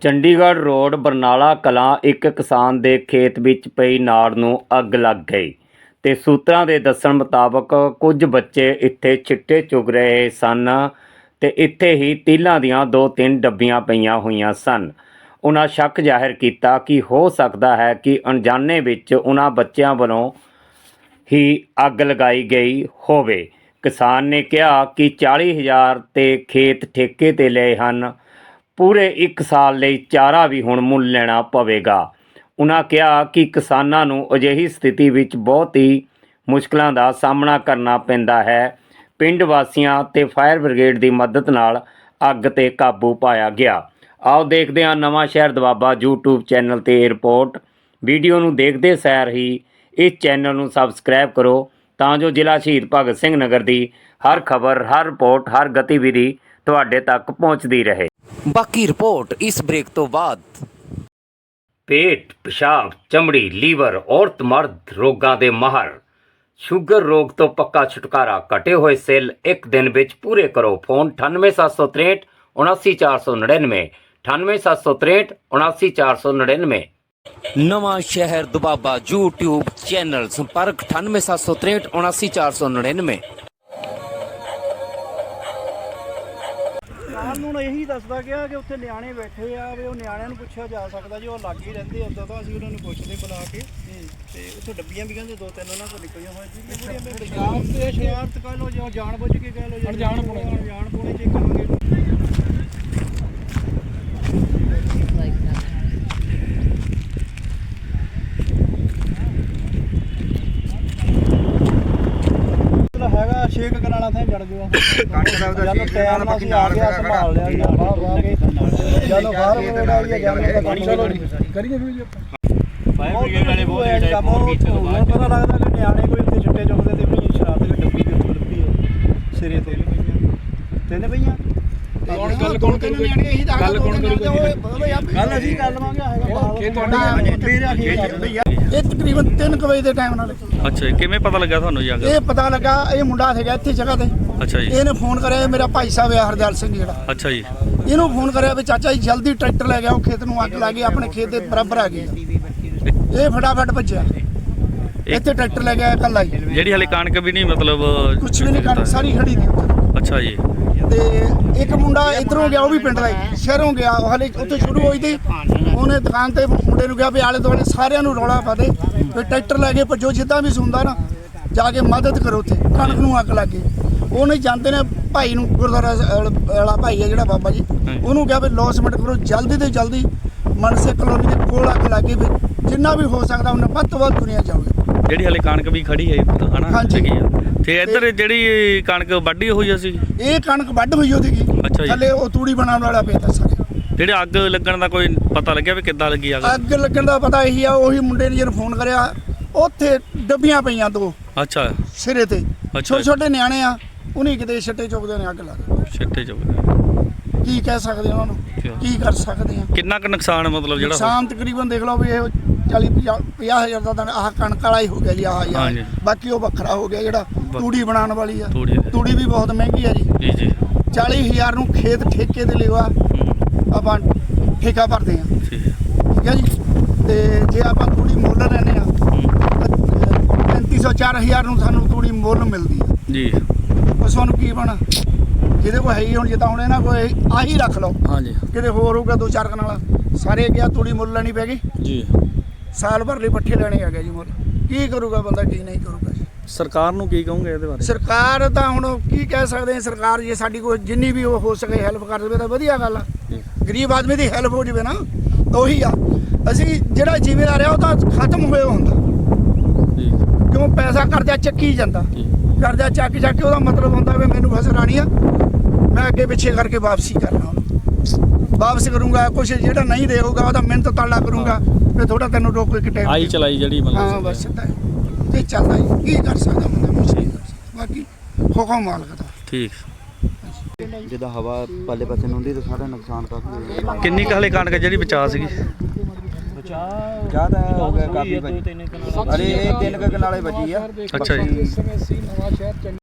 Chandigarh road Barnala Kalan ਇੱਕ ਕਿਸਾਨ ਦੇ ਖੇਤ ਵਿੱਚ ਪਈ ਨਾੜ ਨੂੰ ਅੱਗ ਲੱਗ ਗਈ ਤੇ ਸੂਤਰਾਂ ਦੇ ਦੱਸਣ ਮੁਤਾਬਕ ਕੁਝ ਬੱਚੇ ਇੱਥੇ ਛਿੱਟੇ ਚੁਗ ਰਹੇ ਸਨ ਤੇ ਇੱਥੇ ਹੀ ਤੀਲਾਂ ਦੀਆਂ ਦੋ ਤਿੰਨ ਡੱਬੀਆਂ ਪਈਆਂ ਹੋਈਆਂ ਸਨ। ਉਹਨਾਂ ਸ਼ੱਕ ਜ਼ਾਹਿਰ ਕੀਤਾ ਕਿ ਹੋ ਸਕਦਾ ਹੈ ਕਿ ਅਣਜਾਣੇ ਵਿੱਚ ਉਹਨਾਂ ਬੱਚਿਆਂ ਵੱਲੋਂ ਹੀ ਅੱਗ ਲਗਾਈ ਗਈ ਹੋਵੇ। ਕਿਸਾਨ ਨੇ ਕਿਹਾ ਕਿ 40000 ਤੇ ਖੇਤ ਠੇਕੇ ਤੇ ਲਏ ਹਨ। ਪੂਰੇ 1 ਸਾਲ ਲਈ ਚਾਰਾ ਵੀ ਹੁਣ ਮੁੱਲ ਲੈਣਾ ਪਵੇਗਾ। ਉਹਨਾਂ ਕਿਹਾ ਕਿ ਕਿਸਾਨਾਂ ਨੂੰ ਅਜਿਹੀ ਸਥਿਤੀ ਵਿੱਚ ਬਹੁਤ ਹੀ ਮੁਸ਼ਕਲਾਂ ਦਾ ਸਾਹਮਣਾ ਕਰਨਾ ਪੈਂਦਾ ਹੈ। ਪਿੰਡ ਵਾਸੀਆਂ ਤੇ ਫਾਇਰ ਬ੍ਰਿਗੇਡ ਦੀ ਮਦਦ ਨਾਲ ਅੱਗ ਤੇ ਕਾਬੂ ਪਾਇਆ ਗਿਆ। ਆਓ ਦੇਖਦੇ ਹਾਂ ਨਵਾਂ ਸ਼ਹਿਰ ਦਵਾਬਾ YouTube ਚੈਨਲ ਤੇ ਰਿਪੋਰਟ। ਵੀਡੀਓ ਨੂੰ ਦੇਖਦੇ ਸੈਰ ਹੀ ਇਸ ਚੈਨਲ ਨੂੰ ਸਬਸਕ੍ਰਾਈਬ ਕਰੋ ਤਾਂ ਜੋ ਜ਼ਿਲ੍ਹਾ ਸ਼ਹੀਦ ਭਗਤ ਸਿੰਘ ਨਗਰ ਦੀ ਹਰ ਖਬਰ, ਹਰ ਰਿਪੋਰਟ, ਹਰ ਗਤੀਵਿਧੀ ਤੁਹਾਡੇ ਤੱਕ ਪਹੁੰਚਦੀ ਰਹੇ। ਬਾਕੀ ਰਿਪੋਰਟ ਇਸ ਬ੍ਰੇਕ ਤੋਂ ਬਾਅਦ। ਪੇਟ ਪਿਸ਼ਾਬ ਚਮੜੀ ਲੀਵਰ ਔਰਤ ਮਰਦ ਰੋਗਾਂ ਦੇ ਮਾਹਰ। ਸ਼ੂਗਰ ਰੋਗ ਤੋਂ ਪੱਕਾ ਛੁਟਕਾਰਾ ਕਟੇ ਹੋਏ ਸੈੱਲ ਇੱਕ ਦਿਨ ਵਿੱਚ ਪੂਰੇ ਕਰੋ। ਫੋਨ 98763 79499 98763 79499 ਨਵਾਂ ਸ਼ਹਿਰ ਦੁਬਾਬਾ YouTube ਚੈਨਲ ਸੰਪਰਕ 98763 79499 ਸਾਨੂੰ ਇਹੀ ਦੱਸਦਾ ਗਿਆ ਕਿ ਉੱਥੇ ਨਿਆਣੇ ਬੈਠੇ ਆ ਵੀ ਉਹ ਨਿਆਣਿਆਂ ਨੂੰ ਪੁੱਛਿਆ ਜਾ ਸਕਦਾ ਜੀ ਉਹ ਲਾਗੇ ਹੀ ਰਹਿੰਦੇ ਉਦੋਂ ਤਾਂ ਅਸੀਂ ਉਹਨਾਂ ਨੂੰ ਪੁੱਛਦੇ ਬੁਲਾ ਕੇ। ਤੇ ਉੱਥੇ ਡੱਬੀਆਂ ਵੀ ਕਹਿੰਦੇ ਦੋ ਤਿੰਨ ਉਹਨਾਂ ਕੋਲ ਨਿਕਲੀਆਂ ਹੋਈਆਂ ਸੀ। ਮੈਂ ਸ਼ਰਾਰਤ ਤੇ ਸ਼ਰਾਰਤ ਕਹ ਲੋ ਜੋ ਜਾਣ ਬੁੱਝ ਕੇ ਕਹਿ ਲੋ ਜਾਂ ਜਾਣ ਪੁਣੇ ਜਾਣ ਪੁਣੇ ਚ ਕਹਾਂਗੇ 6 ਕਨਾਲਾਂ ਤੇ ਜੜ ਗਿਆ ਜਦੋਂ ਟਾਈਮ ਨਾਲ ਅਸੀਂ ਆ ਗਿਆ ਸੰਭਾਲ ਲਿਆ ਜਾਂ ਬਾਹਰ ਵਾ ਕੇ ਜਦੋਂ ਬਾਹਰ ਮੋੜਾ ਆਈਏ ਜਾਂ ਪਾਣੀ ਚਲੋ। ਕਰੀਏ ਵੀ ਫਾਇਰ ਬ੍ਰਿਗੇਡ ਵਾਲੇ ਬਹੁਤ ਲੇਟ ਆਏ ਫੋਨ ਕੀਤੇ ਤੋਂ ਪਤਾ ਲੱਗਦਾ ਕਿ ਨਿਆਣੇ ਕੋਈ ਉੱਥੇ ਛਿੱਟੇ ਚੁੱਕਦੇ ਤੇ ਵੀ ਸ਼ਰਾਬ ਦੇ ਡੱਬੀ ਦੇ ਉੱਪਰ ਲੱਭੀ ਸਿਰੇ ਤੇ। ਤਿੰਨ ਪਈਆਂ ਗੱਲ ਕੌਣ ਕਰੂਗਾ? ਗੱਲ ਕੌਣ ਕਰੂਗਾ ਗੱਲ ਅਸੀਂ ਕਰ ਲਵਾਂਗੇ ਹੈਗਾ ਇਹ ਤੁਹਾਡਾ ਮੇਰਾ ਕੀ ਇਹ ਤਕਰੀਬਨ 3 ਵਜੇ ਦੇ ਟਾਈਮ ਨਾਲ। ਅੱਛਾ ਕਿਵੇਂ ਪਤਾ ਲੱਗਾ ਤੁਹਾਨੂੰ ਜੀ ਇਹ ਪਤਾ ਲੱਗਾ ਇਹ ਮੁੰਡਾ ਸੀਗਾ ਇੱਥੇ ਜਗ੍ਹਾ ਤੇ। ਅੱਛਾ ਜੀ। ਇਹਨੇ ਫੋਨ ਕਰਿਆ ਮੇਰਾ ਭਾਈ ਸਾਹਿਬ ਹੈ ਹਰਦਿਆਲ ਸਿੰਘ ਜਿਹੜਾ। ਅੱਛਾ ਜੀ। ਇਹਨੂੰ ਫੋਨ ਕਰਿਆ ਵੀ ਚਾਚਾ ਜੀ ਜਲਦੀ ਟਰੈਕਟਰ ਲੈ ਗਿਆ ਉਹ ਖੇਤ ਨੂੰ ਅੱਗ ਲੱਗ ਗਈ ਆਪਣੇ ਖੇਤ ਦੇ ਬਰਾਬਰ ਆ ਗਈ। ਇਹ ਫਟਾਫਟ ਭੱਜਿਆ। ਇੱਥੇ ਟਰੈਕਟਰ ਲੈ ਗਿਆ ਕੱਲਾ ਹੀ। ਜਿਹੜੀ ਹਲੇ ਕਣਕ ਵੀ ਨਹੀਂ ਮਤਲਬ ਕੁਝ ਵੀ ਨਹੀਂ ਕਰ ਸਾਰੀ ਖੜੀ ਦੀ ਅੱਛਾ ਜੀ। ਤੇ ਇੱਕ ਮੁੰਡਾ ਇਧਰੋਂ ਗਿਆ, ਉਹ ਵੀ ਪਿੰਡ ਦਾ ਹੀ, ਸ਼ਹਿਰੋਂ ਗਿਆ, ਉਹ ਹਲੇ ਉੱਥੇ ਸ਼ੁਰੂ ਹੋਈ ਸੀ ਉਹਨੇ ਦੁਕਾਨ ਤੇ ਮੁੰਡੇ ਨੂੰ ਕਿਹਾ ਵੀ ਆਲੇ ਦੁਆਲੇ ਸਾਰਿਆਂ ਨੂੰ ਰੌਲਾ ਪਾ ਦੇ, ਵੀ ਟਰੈਕਟਰ ਲੈ ਕੇ ਭੱਜੋ, ਜਿੱਦਾਂ ਵੀ ਸੁਣਦਾ ਨਾ, ਜਾ ਕੇ ਮਦਦ ਕਰੋ ਉੱਥੇ, ਕਣਕ ਨੂੰ ਅੱਗ ਲੱਗ ਲੱਗੇ ਉਹਨੇ ਜਾਂਦੇ ਨੇ ਭਾਈ ਨੂੰ, ਗੁਰਦੁਆਰਾ ਵਾਲਾ ਭਾਈ ਹੈ ਜਿਹੜਾ ਬਾਬਾ ਜੀ, ਉਹਨੂੰ ਕਿਹਾ ਵੀ ਲੌਸਮੈਂਟ ਕਰੋ, ਜਲਦੀ ਤੋਂ ਜਲਦੀ ਮਨਸੇ ਕਲੋਨੀ ਦੇ ਕੋਲ ਅੱਗ ਲੱਗੇ ਵੀ ਜਿੰਨਾ ਵੀ ਹੋ ਸਕਦਾ, ਉਹਨਾਂ ਵੱਧ ਤੋਂ ਵੱਧ ਦੁਨੀਆ ਜਾਵੇ ਜਿਹੜੀ ਹਲੇ ਕਣਕ ਵੀ ਖੜੀ ਹੈ ਹਨਾ ਹਾਂਜੀ। ਹੈਗੀ ਆ। ਤੇ ਇੱਧਰ ਜਿਹੜੀ ਕਣਕ ਵੱਢੀ ਹੋਈ ਸੀ ਇਹ ਕਣਕ ਵੱਢ ਹੋਈ ਉਹਦੀ ਅੱਛਾ ਜੀ। ਥੱਲੇ ਉਹ ਤੂੜੀ ਬਣਾਉਣ ਵਾਲਾ ਪਿਆ ਤਾ ਸਾਰੇ ਜਿਹੜੇ ਅੱਗ ਲੱਗਣ ਦਾ ਕੋਈ ਪਤਾ ਲੱਗਿਆ ਵੀ ਕਿੱਦਾਂ ਲੱਗੀ ਅੱਗ? ਅੱਗ ਲੱਗਣ ਦਾ ਪਤਾ ਇਹੀ ਆ ਉਹੀ ਮੁੰਡੇ ਨੇ ਜਦੋਂ ਫੋਨ ਕਰਿਆ ਉੱਥੇ ਡੱਬੀਆਂ ਪਈਆਂ ਦੋ। ਅੱਛਾ। ਸਿਰੇ ਤੇ। ਛੋਟੇ ਛੋਟੇ ਨਿਆਣੇ ਆ ਉਹਨੇ ਕਿਤੇ ਛੱਟੇ ਚੁੱਕਦੇ ਨੇ ਅੱਗ ਲਾ ਦਿੱਤੀ। ਛਿੱਟੇ ਚੁੱਕ ਕੀ ਕਹਿ ਸਕਦੇ ਉਹਨਾਂ ਨੂੰ? ਕਿਆ? ਕੀ ਕਰ ਸਕਦੇ ਆ? ਕਿੰਨਾ ਕੁ ਨੁਕਸਾਨ ਮਤਲਬ ਜਿਹੜਾ ਨੁਕਸਾਨ ਤਕਰੀਬਨ ਦੇਖ ਲਓ ਵੀ ਇਹ 40 50 ਹਜ਼ਾਰ ਦਾ ਤਾਂ ਆਹ ਕਣਕ ਵਾਲਾ ਹੀ ਹੋ ਗਿਆ ਜੀ ਆਹ ਯਾਰ। ਬਾਕੀ ਉਹ ਵੱਖਰਾ ਹੋ ਗਿਆ ਜਿਹੜਾ ਤੂੜੀ ਬਣਾਉਣ ਵਾਲੀ ਆ। ਤੂੜੀ ਦੇ। ਤੂੜੀ ਵੀ ਬਹੁਤ ਮਹਿੰਗੀ ਆ ਜੀ। ਜੀ ਜੀ। 40000 ਨੂੰ ਖੇਤ ਠੇਕੇ ਤੇ ਹੂੰ, ਆਪਾਂ ਠੇਕਾ ਭਰਦੇ ਆ। ਠੀਕ ਹੈ। ਠੀਕ ਹੈ ਜੀ? ਤੇ ਜੇ ਆਪਾਂ ਤੂੜੀ ਮੁੱਲ ਲੈਨੇ ਆ ਹੂੰ, 3500 4000 ਨੂੰ ਸਾਨੂੰ ਤੂੜੀ ਮੁੱਲ ਮਿਲਦੀ ਹੈ ਜੀ। ਉਸ ਨੂੰ ਕੀ ਬਣਾ? ਜਿਹਦੇ ਕੋਲ ਹੈ ਹੀ ਹੁਣ ਜਿੱਦਾਂ ਹੁਣ ਇਹਨਾਂ ਕੋਈ ਆਹੀ ਰੱਖ ਲਓ। ਹਾਂਜੀ। ਕਿਤੇ ਹੋਰ ਹੋਊਗਾ ਦੋ ਚਾਰ ਕਨਾਲਾ। ਸਾਰੇ ਗਿਆ ਤੂੜੀ ਮੁੱਲ ਲੈਣੀ ਪੈਗੀ ਜੀ। ਸਾਲ ਭਰ ਲਈ ਪੱਠੇ ਲੈਣੇ ਹੈਗੇ ਜੀ ਮੁੱਲ। ਕੀ ਕਰੂਗਾ ਬੰਦਾ ਕੀ ਨਹੀਂ ਕਰੂਗਾ ਜੀ? ਸਰਕਾਰ ਨੂੰ ਕੀ ਕਹੋਗੇ ਇਹਦੇ ਬਾਰੇ? ਸਰਕਾਰ ਤਾਂ ਹੁਣ ਕੀ ਕਹਿ ਸਕਦੇ ਆ ਸਰਕਾਰ ਜੇ ਸਾਡੀ ਕੋਈ ਜਿੰਨੀ ਵੀ ਉਹ ਹੋ ਸਕੇ ਹੈਲਪ ਕਰ ਦੇਵੇ ਤਾਂ ਵਧੀਆ ਗੱਲ ਆ। ਗਰੀਬ ਆਦਮੀ ਦੀ ਹੈਲਪ ਹੋ ਜਾਵੇ ਨਾ ਉਹੀ ਆ। ਅਸੀਂ ਜਿਹੜਾ ਜ਼ਿਮੀਦਾਰ ਆ ਉਹ ਤਾਂ ਖਤਮ ਹੋਇਆ ਹੁੰਦਾ। ਕਿਉਂ ਪੈਸਾ ਕਰਜ਼ਾ ਚੱਕੀ ਜਾਂਦਾ। ਕਰਜ਼ਾ ਚੱਕ ਚੱਕ ਕੇ ਉਹਦਾ ਮਤਲਬ ਹੁੰਦਾ ਵੀ ਮੈਨੂੰ ਫਸਲ ਆਣੀ ਆ। ਮੈਂ ਅੱਗੇ ਪਿੱਛੇ ਕਰਕੇ ਵਾਪਸੀ ਕਰਨਾ ਉਹਨੂੰ। ਵਾਪਸ ਕਰੂੰਗਾ ਕੁਛ ਜਿਹੜਾ ਨਹੀਂ ਦੇਊਗਾ ਉਹਦਾ ਮਿਹਨਤ ਤਾਲਾ ਕਰੂੰਗਾ ਫਿਰ ਥੋੜਾ ਤੈਨੂੰ ਰੋਕ ਕੇ ਟਾਈਮ ਆਈ ਚਲਾਈ ਜਿਹੜੀ ਹਾਂ ਮਤਲਬ ਬਸ ਸਿੱਧਾ ਹੀ। ਤੇ ਚੱਲਦਾ ਕੀ ਕਰ ਸਕਦਾ ਬੰਦਾ? ਸਕਦਾ। ਬਾਕੀ ਹੁਕਮ ਮਾਲਕ ਦਾ। ਠੀਕ। ਜਿੱਦਾਂ ਹਵਾ ਪੱਲੇ ਪਾਸੇ ਨੂੰ ਹੁੰਦੀ ਤਾਂ ਸਾਰਾ ਨੁਕਸਾਨ ਕਾਫੀ ਹੋ ਜਾਂਦਾ। ਕਿੰਨੀ ਕੁ ਹਲੇ ਕਣਕ ਜਿਹੜੀ ਬਚਾ ਸੀਗੀ? ਜ਼ਿਆਦਾ ਹੋ ਗਿਆ ਕਾਫੀ ਬਚੀ। ਅਰੇ ਇਹ ਤਿੰਨ ਕੁ ਕਨਾਲੇ ਬਚੀ ਆ। ਅੱਛਾ ਜੀ।